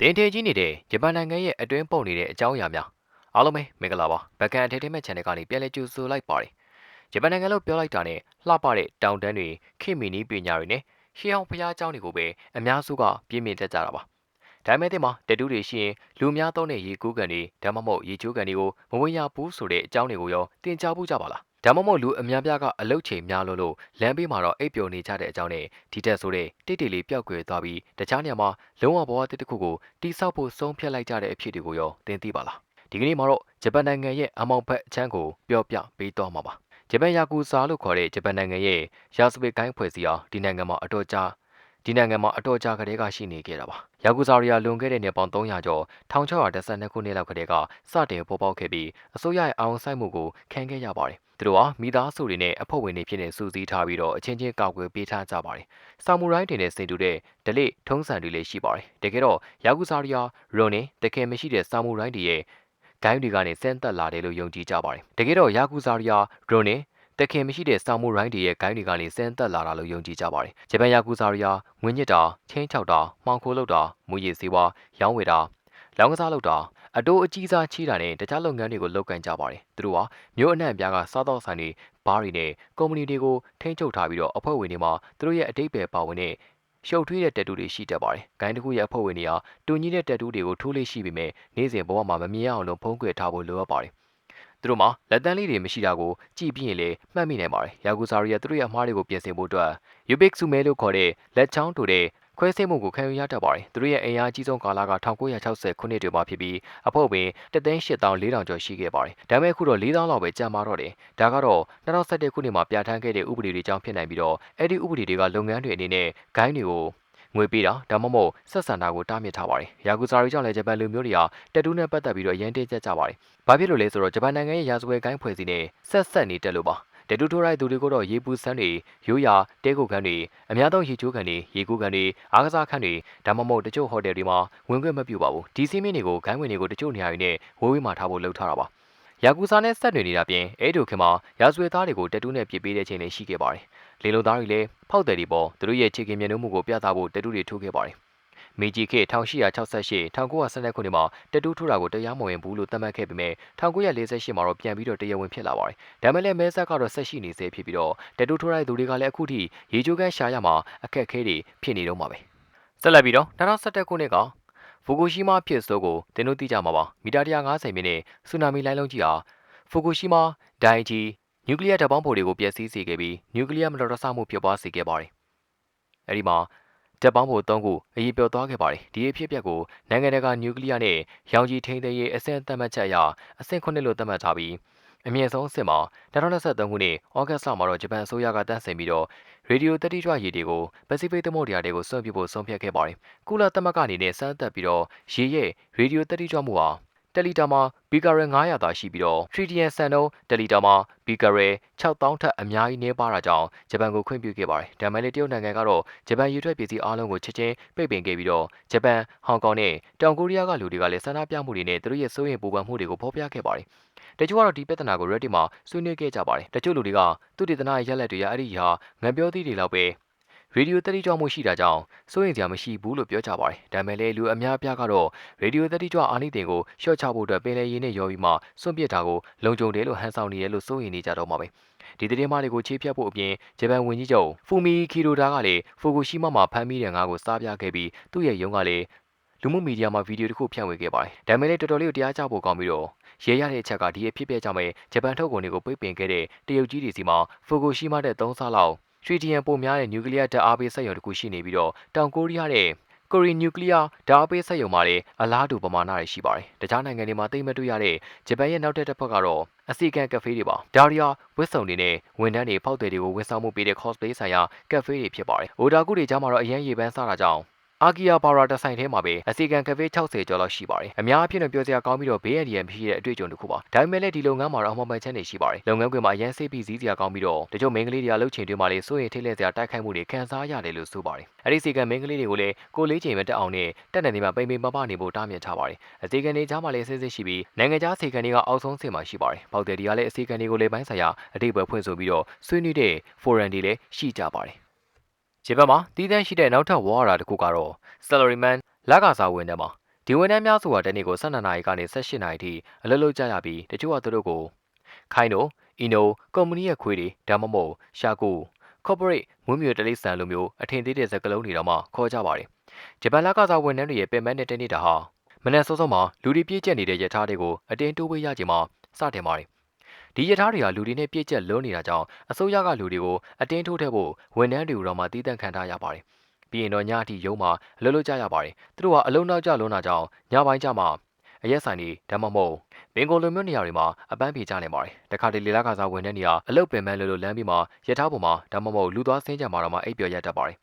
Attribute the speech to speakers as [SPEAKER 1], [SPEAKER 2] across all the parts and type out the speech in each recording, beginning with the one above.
[SPEAKER 1] တင်ထင်ကြီးနေတဲ့ဂျပန်နိုင်ငံရဲ့အတွင်းပုံနေတဲ့အကြောင်းအရာများအားလုံးပဲမင်္ဂလာပါဘကန်အထက်ထက်မဲ့ channel ကနေပြန်လည်ကြိုဆိုလိုက်ပါတယ်ဂျပန်နိုင်ငံလို့ပြောလိုက်တာနဲ့လှပတဲ့တောင်တန်းတွေခေတ်မီနီးပညာတွေနဲ့ရှေးအောင်ဖျားเจ้าတွေကိုပဲအများစုကပြင်းပြင်းတက်ကြတာပါဒါပေမဲ့ဒီမှာတတူးတွေရှိရင်လူများသုံးတဲ့ရေကူးကန်တွေဒါမှမဟုတ်ရေချိုးကန်တွေကိုမဝင်ရဘူးဆိုတဲ့အကြောင်းတွေကိုရောတင်ကြားဖို့ကြပါလား ဒါမှမဟုတ်လူအများပြားကအလုတ်ချိန်များလို့လို့လမ်းဘေးမှာတော့အိပ်ပျော်နေကြတဲ့အကြောင်းနဲ့ဒီတက်ဆိုတဲ့တိတ်တိတ်လေးပျောက်ကွယ်သွားပြီးတခြားနေရာမှာလုံးဝဘဝတစ်တစ်ခုကိုတိဆောက်ဖို့ဆုံးဖြတ်လိုက်ကြတဲ့အဖြစ်တွေကိုရောသင်သိပါလားဒီကနေ့မှာတော့ဂျပန်နိုင်ငံရဲ့အမောင်ဖက်အချမ်းကိုပြောပြပေးသွားမှာပါဂျပန်ယာကူဇာလို့ခေါ်တဲ့ဂျပန်နိုင်ငံရဲ့ရာဇဝတ်ကိုင်းဖွဲ့စည်းအောင်ဒီနိုင်ငံမှာအတော်ကြာ ဒီနိုင်ငံမှာအတော်ကြာကတည်းကရှိနေခဲ့တာပါယာကူဇာရီယာလွန်ခဲ့တဲ့နှစ်ပေါင်း300ကျော်1612ခုနှစ်လောက်ကတည်းကစတင်ပေါ်ပေါက်ခဲ့ပြီးအစိုးရရဲ့အောင်ဆိုင်မှုကိုခံခဲ့ရပါတယ်သူတို့ဟာမိသားစုတွေနဲ့အဖွဲ့ဝင်တွေဖြစ်နေစူးစီးထားပြီးတော့အချင်းချင်းကောက်ွယ်ပေးထားကြပါတယ်။ဆာမူရိုင်းတွေနဲ့စင်တူတဲ့ဒလိထုံးစံတွေလည်းရှိပါတယ်။တကယ်တော့ယာကူဇာရီယာရိုနင်တကယ်မရှိတဲ့ဆာမူရိုင်းတွေရဲ့ဂိုင်းတွေကနေဆင်းသက်လာတယ်လို့ယုံကြည်ကြပါတယ်။တကယ်တော့ယာကူဇာရီယာရိုနင် တခင်မရှိတဲ့ဆာမူရိုင်းတွေရဲ့ဂိုင်းတွေကနေဆင်းသက်လာတာလို့ယုံကြည်ကြပါတယ်။ဂျပန်ယာကူဇာရီယာငွေညစ်တာချင်းချောက်တာမှောင်ခိုးလုပ်တာမူရည်စေဝါရောင်းဝယ်တာလောင်းကစားလုပ်တာအတိုးအကြီးစားချီးတာနဲ့တခြားလုပ်ငန်းတွေကိုလုပ်ကိုင်ကြပါတယ်။သူတို့ဟာမြို့အနှံ့အပြားကစားတော့ဆိုင်တွေဘားတွေနဲ့ကုမ္ပဏီတွေကိုထိန်းချုပ်ထားပြီးတော့အဖွဲ့ဝင်တွေမှာသူတို့ရဲ့အတိတ်ပဲပါဝင်တဲ့ရှုပ်ထွေးတဲ့တက်တူတွေရှိတတ်ပါတယ်။ဂိုင်းတစ်ခုရဲ့အဖွဲ့ဝင်တွေဟာတူညီတဲ့တက်တူတွေကိုထိုးလေးရှိပေမဲ့နေ့စဉ်ဘဝမှာမမြင်အောင်လို့ဖုံးကွယ်ထားဖို့လိုအပ်ပါတယ်။သူ တို့မှာလက်တန်းလေးတွေမရှိတာကိုကြည့်ပြီးရင်လည်းမှတ်မိနိုင်ပါတယ်။ယာကူဇာရီယာသူတို့ရဲ့အမှားတွေကိုပြင်ဆင်ဖို့အတွက်ယူဘစ်ဆူမဲလို့ခေါ်တဲ့လက်ချောင်းတူတဲ့ခွဲစိတ်မှုကိုခံယူရတတ်ပါတယ်။သူတို့ရဲ့အင်အားကြီးဆုံးကာလက1960ခုနှစ်တွေမှာဖြစ်ပြီးအဖွဲ့ဝင်384,400ကျော်ရှိခဲ့ပါတယ်။ဒါပေမဲ့အခုတော့4,000လောက်ပဲကျန်မာတော့တယ်။ဒါကတော့2011ခုနှစ်မှာပြဋ္ဌာန်းခဲ့တဲ့ဥပဒေတွေကြောင့်ဖြစ်နိုင်ပြီးတော့အဲ့ဒီဥပဒေတွေကလုပ်ငန်းတွေအနေနဲ့ဂိုင်းတွေကို ငွေပေးတာဒါမှမဟုတ်ဆက်ဆံတာကိုတားမြစ်ထားပါတယ်။ယာကူဇာရီကြောင့်လည်းဂျပန်လူမျိုးတွေဟာတက်တူးနဲ့ပတ်သက်ပြီးတော့ရန်တင်းကြကြပါတယ်။ဘာဖြစ်လို့လဲဆိုတော့ဂျပန်နိုင်ငံရဲ့ရာဇဝတ်ဂိုင်းဖွဲ့စည်းနဲ့ဆက်ဆက်နေတက်လို့ပါ။တတူထိုးရိုက်သူတွေကိုတော့ရေပူစမ်းတွေရိုးရာတဲကိုခန်းတွေအများသောရေချိုးခန်းတွေရေကူးခန်းတွေအားကစားခန်းတွေဒါမှမဟုတ်တချို့ဟိုတယ်တွေမှာဝင်ခွင့်မပြုပါဘူးဒီစီးမင်းတွေကိုဂိုင်းဝင်တွေကိုတချို့နေရာတွေနဲ့ဝေးဝေးမှာထားဖို့လှုပ်ထားတာပါ ယာကူစာနဲ့ဆက်တွေနေတာပြင်အဲဒိုခင်မှာရာဇဝတ်သားတွေကိုတက်တူးနဲ့ပြစ်ပေးတဲ့ချိန်လည်းရှိခဲ့ပါတယ်လေလုံသားတွေလည်းဖောက်တယ်တွေပေါ်သူတို့ရဲ့ခြေကင်မြင်မှုကိုပြသဖို့တက်တူးတွေထိုးခဲ့ပါတယ်မေဂျီခေ1868 1912ခုနှစ်မှာတတူးထိုးတာကိုတရားမဝင်ဘူးလို့သတ်မှတ်ခဲ့ပေမဲ့1948မှာတော့ပြန်ပြီးတော့တရားဝင်ဖြစ်လာပါတယ်။ဒါမဲ့လည်းမဲဆက်ကတော့ဆက်ရှိနေသေးဖြစ်ပြီးတော့တတူးထိုးတဲ့သူတွေကလည်းအခုထိရေချိုးကန်းရှာရမှာအခက်အခဲတွေဖြစ်နေတော့မှာပဲ။ဆက်လက်ပြီးတော့2017ခုနှစ်က ဖူကူရှီမာဖြစ်စိုးကိုတင်တို့သိကြမှာပါ။မီတာ150မိနစ်ဆူနာမီလိုင်းလုံးကြီးဟာဖူကူရှီမာဒိုင်ဂျီနျူကလ িয়ার ဓာတ်ပေါင်းဖိုတွေကိုပျက်စီးစေခဲ့ပြီးနျူကလ িয়ার မတော်တဆမှုဖြစ်ပွားစေခဲ့ပါတယ်။အဲဒီမှာဂျပန်ကိုသုံးခုအရေးပြောသွားခဲ့ပါတယ်ဒီအဖြစ်အပျက်ကိုနိုင်ငံတကာနျူကလ িয়ার နဲ့ရောင်ခြည်ထိန်းသိမ်းရေးအဆင့်သတ်မှတ်ချက်အရအဆင့်9လို့သတ်မှတ်ထားပြီး အမြင့်ဆုံးအဆင့်မှာ2023ခုနှစ်ဩဂတ်စ်လမှာတော့ဂျပန်အစိုးရကတန့်ဆင်ပြီးတော့ရေဒီယိုတက်တိကြွရေတွေကိုပစိဖိတ်သမုဒ္ဒရာတွေကိုစွန့်ပစ်ဖို့ဆုံးဖြတ်ခဲ့ပါတယ်။ကုလသမဂ္ဂအနေနဲ့စမ်းသပ်ပြီးတော့ရေရဲ့ရေဒီယိုတက်တိကြွမှုဟာတယ်လီတာမှာဘီကာရဲ900သာရှိပြီးတော့ထရီဒီယန်ဆန်တော့တယ်လီတာမှာဘီကာရဲ6000ထက်အများကြီးနှဲပါတာကြောင့်ဂျပန်ကိုခွင့်ပြုခဲ့ပါတယ်။ဒါမှလည်းတရုတ်နိုင်ငံကတော့ဂျပန်ရေထွက်ပစ္စည်းအားလုံးကိုချက်ချင်းပိတ်ပင်ခဲ့ပြီးတော့ဂျပန်ဟောင်ကောင်နဲ့တောင်ကိုရီးယားကလူတွေကလည်းဆန္ဒပြမှုတွေနဲ့သူတို့ရဲ့စိုးရိမ်ပူပန်မှုတွေကိုဖော်ပြခဲ့ပါတယ်။ တချို့ကတော့ဒီပြဿနာကို Reddit မှာဆွေးနွေးခဲ့ကြပါတယ်။တချို့လူတွေကသူတေသနာရဲ့ရက်လက်တွေရအဲ့ဒီဟာငံပြောသီးတွေလောက်ပဲရေဒီယိုတက်တိကြွမှုရှိတာကြောင့်စိုးရိမ်စရာမရှိဘူးလို့ပြောကြပါတယ်။ဒါပေမဲ့လည်းလူအများအပြားကတော့ရေဒီယိုတက်တိကြွအာနိသင်ကိုရှော့ချဖို့အတွက်ပင်လယ်ရင်းနဲ့ရောပြီးမှစွန့်ပစ်တာကိုလုံခြုံတယ်လို့ဟန်ဆောင်နေတယ်လို့စိုးရိမ်နေကြတော့မှာပဲ။ဒီသတင်းမတွေကိုချေးဖြတ်ဖို့အပြင်ဂျပန်ဝန်ကြီးချုပ်ဖူမီခီရိုဒါကလည်းဖူကူရှိမမှာဖမ်းမိတဲ့ငါးကိုစားပြခဲ့ပြီးသူ့ရဲ့ရုံးကလည်း လူမှုမီဒီယာမှာဗီဒီယိုတစ်ခုဖြန့်ဝေခဲ့ပါတယ်။ဒါပေမဲ့လည်းတော်တော်လေးတရားကြဖို့ကောင်းပြီးတော့ရဲရတဲ့အချက်ကဒီအဖြစ်ပြကြောင့်ပဲဂျပန်ထုတ်ကုန်တွေကိုပိတ်ပင်ခဲ့တဲ့တရုတ်ကြီးတွေစီမှာဖူကူရှိမတဲ့၃ဆလောက်ရွှေတရန်ပိုများတဲ့နျူကလ িয়ার ဓာတ်အားပေးစက်ရုံတစ်ခုရှိနေပြီးတော့တောင်ကိုရီးယားနဲ့ကိုရီနျူကလ িয়ার ဓာတ်အားပေးစက်ရုံမှာလည်းအလားတူပမာဏတွေရှိပါတယ်။တခြားနိုင်ငံတွေမှာသိမတွေ့ရတဲ့ဂျပန်ရဲ့နောက်ထပ်တစ်ဖက်ကတော့အစီကန်ကဖေးတွေပါ။ဒါရီယာဝစ်စုံတွေနဲ့ဝန်ထမ်းတွေဖောက်တယ်တွေကိုဝန်ဆောင်မှုပေးတဲ့ cosplay ဆိုင်ရာကဖေးတွေဖြစ်ပါတယ်။အိုဒါကုတွေကြားမှာတော့အရန်ရေပန်းစားတာကြောင့် အာဂီယာဘာရာတဆိုင်ထဲမှာပဲအစီကန်ကဖေး60ကျော်လောက်ရှိပါတယ်။အများအပြားနဲ့ပြောစရာကောင်းပြီးတော့ဘေးရန်ရန်ဖြစ်တဲ့အတွေ့အကြုံတစ်ခုပါ။ဒါပေမဲ့လည်းဒီလုပ်ငန်းမှာတော့အမှန်မှန်ချမ်းနေရှိပါတယ်။လုပ်ငန်းခွင်မှာအရန်စိတ်ပြီးစည်းစရာကောင်းပြီးတော့တချို့မိန်းကလေးတွေကလှုပ်ချင်တွေမှာလည်းစိုးရင်ထိတ်လက်စရာတိုက်ခိုက်မှုတွေခံစားရတယ်လို့ဆိုပါတယ်။အဲဒီစီကန်မိန်းကလေးတွေကိုလည်းကိုလေးချိန်မတက်အောင်နဲ့တက်တဲ့နေမှာပိန်ပိန်ပပနေဖို့တားမြစ်ထားပါတယ်။အစီကန်တွေကြားမှာလည်းစစ်စစ်ရှိပြီးနိုင်ငံခြားစီကန်တွေကအောက်ဆုံးဆင့်မှာရှိပါတယ်။ပေါက်တယ်ဒီကလည်းအစီကန်တွေကိုလည်းပိုင်းဆိုင်ရာအတိတ်ပဲဖွင့်ဆိုပြီးတော့ဆွေးနွေးတဲ့ forum တွေလည်းရှိကြပါတယ်။ ဂျပန်မှာတည်တံ့ရှိတဲ့နောက်ထပ်ဝါရတာတစ်ခုကတော့ salaryman လကစားဝင်တဲ့မှာဒီဝန်ထမ်းများဆိုတာတနေ့ကို12နာရီကနေ18နာရီထိအလုပ်လုပ်ကြရပြီးတချို့ကသူတို့ကိုခိုင်းတို့အီနိုကုမ္ပဏီရဲ့ခွေးတွေဒါမှမဟုတ်ရှာကူ corporate မွေးမြူတလိษံလိုမျိုးအထင်သေးတဲ့စကားလုံးတွေတော့မှခေါ်ကြပါတယ်ဂျပန်လကစားဝန်ထမ်းတွေရဲ့ပင်ပန်းတဲ့တနေ့တာဟာမနက်စောစောမှာလူတွေပြည့်ကျက်နေတဲ့ရထားတွေကိုအတင်းတိုးပေးရချိန်မှာစတင်ပါတယ် ဒီရထားတွေဟာလူတွေနဲ့ပြည့်ကျက်လွန်းနေတာကြောင့်အစိုးရကလူတွေကိုအတင်းထိုးထည့်ဖို့ဝန်ထမ်းတွေကိုတော့မှတည်တံ့ခံထားရပါတယ်ပြီးရင်တော့ညအထိရုံးမှာအလုပ်လုပ်ကြရပါတယ်သူတို့ကအလုံးနောက်ကျလွန်းတာကြောင့်ညပိုင်းကျမှအရက်ဆိုင်တွေဒါမှမဟုတ်ဘင်ကိုလိုမျိုးနေရာတွေမှာအပန်းဖြေကြနေပါတယ်တခါတလေလကစားဝန်ထမ်းတွေဟာအလုပ်ပင်ပန်းလို့လို့လမ်းပြီးမှရထားပေါ်မှာဒါမှမဟုတ်လူသွားဆင်းကြမှာတော့မှအိပ်ပျော်ရတတ်ပါတယ်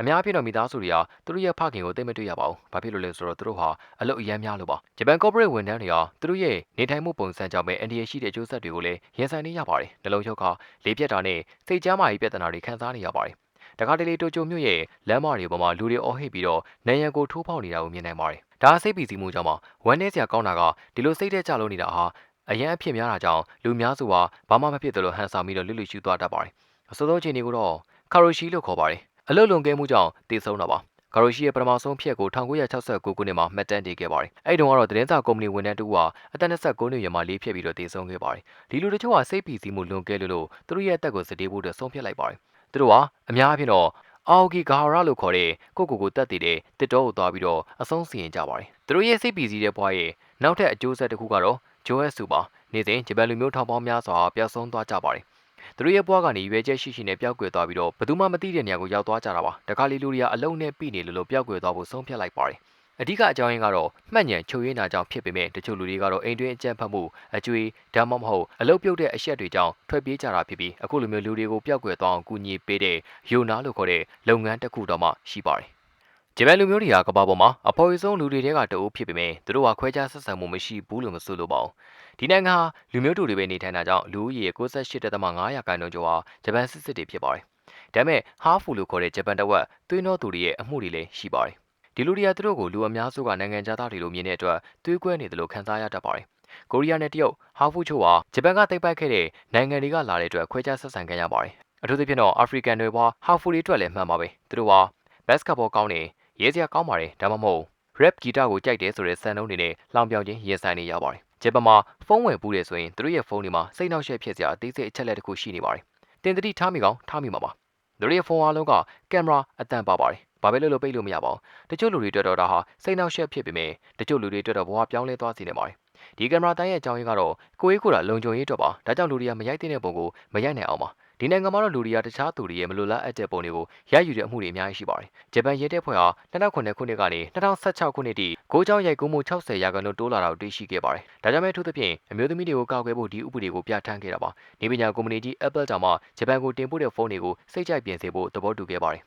[SPEAKER 1] အများအပြားတော့မိသားစုတွေဟာသူတို့ရဲ့ဖခင်ကိုသိမတွေ့ရပါဘူး။ဘာဖြစ်လို့လဲဆိုတော့သူတို့ဟာအလုပ်အရမ်းများလို့ပါ။ဂျပန် corporate ဝန်ထမ်းတွေဟာသူတို့ရဲ့နေထိုင်မှုပုံစံကြောင့်ပဲအန်ဒီရရှိတဲ့အကျိုးဆက်တွေကိုလည်းရင်ဆိုင်နေရပါတယ်။နှလုံးရောဂါ၊လေပြတ်တာနဲ့စိတ်ကြမ်းမာရေးပြဿနာတွေခံစားနေရပါတယ်။တခါတလေတိုကျိုမြို့ရဲ့လမ်းမတွေပေါ်မှာလူတွေအော်ဟစ်ပြီးတော့နေရန်ကိုထိုးပေါက်နေတာကိုမြင်နိုင်ပါတယ်။ဒါစိတ်ပီစီမှုကြောင့်ပါဝမ်းနည်းစရာကောင်းတာကဒီလိုစိတ်ထဲကျလို့နေတာဟာအရန်အဖြစ်များတာကြောင့်လူများစုဟာဘာမှမဖြစ်သလိုဟန်ဆောင်ပြီးတော့လွတ်လွတ်ရှူသွားတတ်ပါတယ်။အစိုးဆုံးချိန်တွေကိုတော့ကာရိုရှီလို့ခေါ်ပါတယ်။ အလုတ်လွန်ကဲမှုကြောင့်တည်ဆုံးတာပါ။ကာရိုရှီရဲ့ပထမဆုံးဖြစ်ကို1969ခုနှစ်မှာမှတ်တမ်းတင်ခဲ့ပါတယ်။အဲ့တုန်းကတော့သတင်းစာကုမ္ပဏီဝန်ထမ်းတူဟာအသက်29နှစ်အရွယ်မှာလေးဖြစ်ပြီးတော့တည်ဆုံးခဲ့ပါတယ်။ဒီလူတချို့ဟာစိတ်ပီစီမှုလွန်ကဲလို့လို့သူတို့ရဲ့အသက်ကိုစတေးဖို့အတွက်ဆုံးဖြတ်လိုက်ပါတယ်။သူတို့ဟာအများအပြားတော့အော်ဂီဂါဟာရလို့ခေါ်တဲ့ကိုကိုကိုတက်တည်တဲ့တစ်တော်ကိုသွားပြီးတော့အဆုံးစီရင်ကြပါတယ်။သူတို့ရဲ့စိတ်ပီစီတဲ့ဘွားရဲ့နောက်ထပ်အကျိုးဆက်တစ်ခုကတော့ဂျိုးအက်ဆူပါနေ့စဉ်ဂျပန်လူမျိုးထောင်ပေါင်းများစွာပျောက်ဆုံးသွားကြပါတယ်။ သူတို့ရဲ့ဘွားကနေရွေးချက်ရှိရှိနဲ့ပျောက်ကွယ်သွားပြီးတော့ဘယ်သူမှမသိတဲ့နေရာကိုရောက်သွားကြတာပါ။တခါလေလူတွေကအလုံးနဲ့ပြီနေလို့လို့ပျောက်ကွယ်သွားဖို့ဆုံးဖြတ်လိုက်ပါတယ်။အဓိကအကြောင်းရင်းကတော့မှတ်ဉဏ်ချုပ်ရင်းတာကြောင့်ဖြစ်ပေမဲ့တချို့လူတွေကတော့အိမ်တွင်းအကြမ်းဖက်မှုအကျွေးဒါမှမဟုတ်အလုတ်ပြုတ်တဲ့အရက်တွေကြောင့်ထွက်ပြေးကြတာဖြစ်ပြီးအခုလိုမျိုးလူတွေကိုပျောက်ကွယ်သွားအောင်ကူညီပေးတဲ့ယိုနာလို့ခေါ်တဲ့လုပ်ငန်းတစ်ခုတော့မှရှိပါတယ်။ ဂျပန်လူမျိုးတွေကကမ္ဘာပေါ်မှာအဖော်ဆုံးလူတွေတဲကတအုပ်ဖြစ်ပေမဲ့သူတို့ကခွဲခြားဆက်ဆံမှုမရှိဘူးလို့မဆိုလိုပါဘူး။ဒီနိုင်ငံဟာလူမျိုးတူတွေပဲနေထိုင်တာကြောင့်လူဦးရေ68.5ရာခိုင်နှုန်းကျော်ဟာဂျပန်စစ်စစ်တွေဖြစ်ပါတယ်။ဒါပေမဲ့ဟာဖူလို့ခေါ်တဲ့ဂျပန်တဝက်သွေးနှောသူတွေရဲ့အမှုတွေလည်းရှိပါတယ်ဒီလူတွေကသူတို့ကိုလူအများစုကနိုင်ငံသားတွေလိုမြင်တဲ့အတွက်သွေးကွဲနေတယ်လို့ခန်းစားရတတ်ပါတယ်။ကိုရီးယားနဲ့တရုတ်ဟာဖူချိုဟာဂျပန်ကတိတ်ပိုက်ခဲ့တဲ့နိုင်ငံတွေကလာတဲ့အတွက်ခွဲခြားဆက်ဆံခံရပါတယ်။အထူးသဖြင့်တော့အာဖရိကန်တွေဘွားဟာဖူတွေအတွက်လည်းမှန်ပါပဲ။သူတို့ဟာဘတ်စကတ်ဘောကောင်းနေ ရေးစရာကောင်းပါတယ်ဒါမှမဟုတ် rap ဂီတကိုကြိုက်တယ်ဆိုတဲ့စံနှုန်းတွေနဲ့လောင်ပြောင်ချင်းရင်ဆိုင်နေရပါတယ်။ဂျပန်မှာဖုန်းဝယ်ပူးတယ်ဆိုရင်သူတို့ရဲ့ဖုန်းတွေမှာစိတ်နှောက်ယှက်ဖြစ်စရာအသေးစိတ်အချက်လက်တစ်ခုရှိနေပါတယ်။တင်တတိထားမိကောင်းထားမိမှာပါ။သူတို့ရဲ့ဖုန်းအားလုံးကကင်မရာအတန်ပါပါတယ်ဘာပဲလို့လို့ပိတ်လို့မရပါဘူးတချို့လူတွေအတွက်တော့ဒါဟာစိတ်နှောက်ယှက်ဖြစ်ပေမဲ့တချို့လူတွေအတွက်တော့ဘဝပြောင်းလဲသွားစေနေပါတယ်ဒီကင်မရာတိုင်းရဲ့အကြောင်းရင်းကတော့ကိုရေးကိုတာလုံခြုံရေးအတွက်ပါဒါကြောင့်လူတွေကမရိုက်တဲ့ပုံကိုမရိုက်နိုင်အောင်ပါ ဒီနိုင်ငံမှာတော့လူတွေကတခြားသူတွေရဲ့မလိုလားအပ်တဲ့ပုံတွေကိုရိုက်ယူတဲ့အမှုတွေအများကြီးရှိပါတယ်။ဂျပန်ရဲတပ်ဖွဲ့ဟာ2009ခုနှစ်ကနေ2016ခုနှစ်ထိဂိုးချောင်းရိုက်ကူးမှု60ရာခိုင်နှုန်းတိုးလာတာကိုတွေ့ရှိခဲ့ပါတယ်။ဒါကြောင့်မဲ့ထို့သဖြင့်အမျိုးသမီးတွေကိုကာကွယ်ဖို့ဒီဥပဒေကိုပြဋ္ဌာန်းခဲ့တာပါ။နေပညာကုမ္ပဏီကြီး Apple တောင်မှဂျပန်ကိုတင်ပို့တဲ့ဖုန်းတွေကိုစိတ်ကြိုက်ပြင်ဆင်ဖို့သဘောတူခဲ့ပါတယ်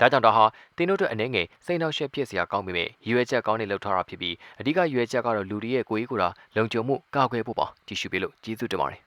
[SPEAKER 1] ဒါကြောင့်ဒါဟာတင်းတို့အတွက်အနေငယ်စိတ်နှောက်ယှက်ဖြစ်စရာကောင်းပေမဲ့ရွေးချက်ကောင်းနေလောက်ထားတာဖြစ်ပြီးအဓိကရွေးချက်ကတော့လူတွေရဲ့ကိုယ်ရေးကိုယ်တာလုံခြုံမှုကာကွယ်ဖို့ပါကြည့်ရှုပေးလို့ကျေးဇူးတင်ပါတယ်